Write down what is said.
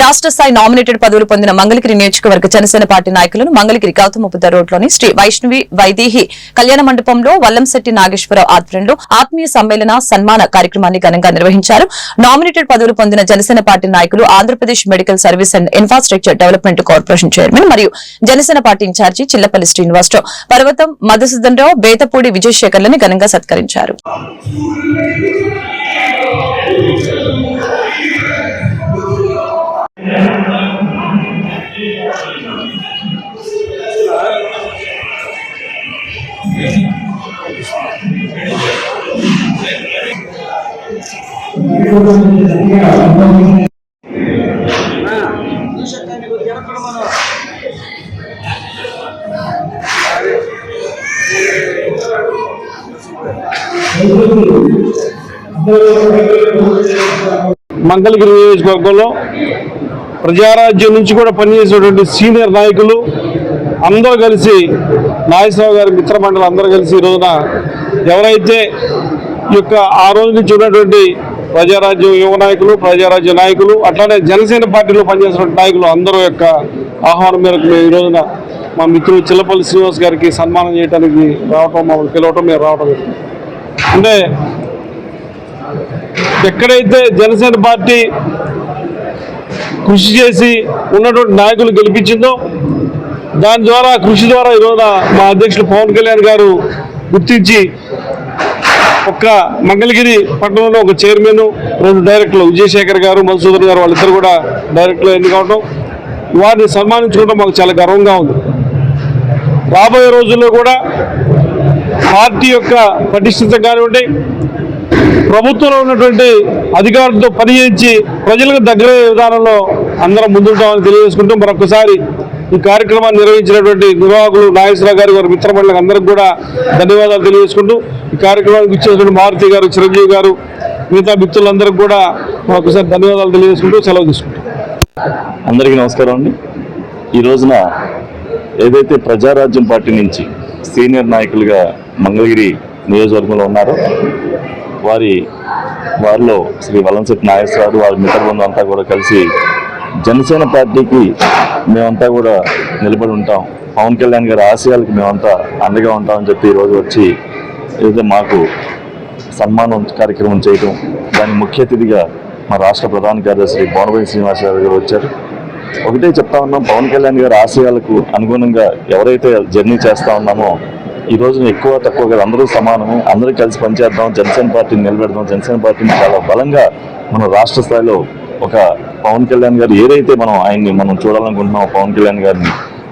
రాష్ట్ర స్థాయి నామినేటెడ్ పదవులు పొందిన మంగళగిరి నియోజకవర్గ జనసేన పార్టీ నాయకులను మంగళగిరి గౌతమబుద్ధ రోడ్లోని శ్రీ వైష్ణవి వైదేహి కళ్యాణ మండపంలో వల్లంశెట్టి నాగేశ్వరరావు ఆధ్వర్యంలో ఆత్మీయ సమ్మేళన సన్మాన కార్యక్రమాన్ని ఘనంగా నిర్వహించారు. నామినేటెడ్ పదవులు పొందిన జనసేన పార్టీ నాయకులు Andhra Pradesh medical service and infrastructure development corporation chairman మరియు జనసేన పార్టీ ఇన్ఛార్జి చిల్లపల్లి శ్రీనివాసరావు పర్వతం మధుసూదన్ రావు బేతపూడి విజయశేఖర్లను ఘనంగా సత్కరించారు. మంగళగిరి నియోజకవర్గంలో ప్రజారాజ్యం నుంచి కూడా పనిచేసేటువంటి సీనియర్ నాయకులు అందరూ కలిసి నాగేశ్వరరావు గారి మిత్రమండలి అందరూ కలిసి ఈ రోజున ఎవరైతే ఈ యొక్క ఆ రోజు నుంచి ఉన్నటువంటి ప్రజారాజ్యం యువ నాయకులు ప్రజారాజ్య నాయకులు అట్లానే జనసేన పార్టీలో పనిచేస్తున్న నాయకులు అందరూ యొక్క ఆహ్వానం మేరకు మేము ఈ రోజున మా మిత్రులు చిల్లపల్లి శ్రీనివాస్ గారికి సన్మానం చేయడానికి రావటం మమ్మల్ని పిలవటం మేము రావటం అంటే ఎక్కడైతే జనసేన పార్టీ కృషి చేసి ఉన్నటువంటి నాయకులు గెలిపించిందో దాని ద్వారా కృషి ద్వారా ఈరోజు మా అధ్యక్షులు పవన్ కళ్యాణ్ గారు గుర్తించి ఒక్క మంగళగిరి పట్టణంలో ఒక చైర్మన్ రెండు డైరెక్టర్లు విజయశేఖర్ గారు మధుసూదన్ గారు వాళ్ళిద్దరు కూడా డైరెక్టర్లు ఎన్నికవడం వారిని సన్మానించుకోవడం మాకు చాలా గర్వంగా ఉంది. రాబోయే రోజుల్లో కూడా పార్టీ యొక్క పటిష్టత కానివ్వండి ప్రభుత్వంలో ఉన్నటువంటి అధికారులతో పనిచేయించి ప్రజలకు దగ్గర విధానంలో అందరం ముందుంటామని తెలియజేసుకుంటూ మరొకసారి ఈ కార్యక్రమాన్ని నిర్వహించినటువంటి నిర్వాహకులు నాగేశ్వరరావు గారు వారి మిత్రమండలకు అందరికి కూడా ధన్యవాదాలు తెలియజేసుకుంటూ ఈ కార్యక్రమానికి ఇచ్చేటువంటి మారుతి గారు చిరంజీవి గారు మిగతా మిత్రులందరికీ కూడా ఒకసారి ధన్యవాదాలు తెలియజేసుకుంటూ సెలవు తీసుకుంటాం. అందరికీ నమస్కారం అండి. ఈ రోజున ఏదైతే ప్రజారాజ్యం పార్టీ నుంచి సీనియర్ నాయకులుగా మంగళగిరి నియోజకవర్గంలో ఉన్నారో వారి వారిలో శ్రీ వలంశెట్టి నాగేశ్వరరావు వారి మిత్రబృందం అంతా కూడా కలిసి జనసేన పార్టీకి మేమంతా కూడా నిలబడి ఉంటాం. పవన్ కళ్యాణ్ గారి ఆశయాలకు మేమంతా అండగా ఉంటామని చెప్పి ఈరోజు వచ్చి ఏదైతే మాకు సన్మానం కార్యక్రమం చేయటం దాని ముఖ్య అతిథిగా మా రాష్ట్ర ప్రధాన కార్యదర్శి బోనబోయి శ్రీనివాసరావు గారు వచ్చారు. ఒకటే చెప్తా ఉన్నాం పవన్ కళ్యాణ్ గారి ఆశయాలకు అనుగుణంగా ఎవరైతే జర్నీ చేస్తా ఉన్నామో ఈ రోజున ఎక్కువ తక్కువ కాదు అందరూ సమానము అందరూ కలిసి పనిచేద్దాం జనసేన పార్టీని నిలబెడదాం జనసేన పార్టీని చాలా బలంగా మన రాష్ట్ర స్థాయిలో ఒక పవన్ కళ్యాణ్ గారు ఏదైతే మనం ఆయన్ని మనం చూడాలనుకుంటున్నామో పవన్ కళ్యాణ్ గారిని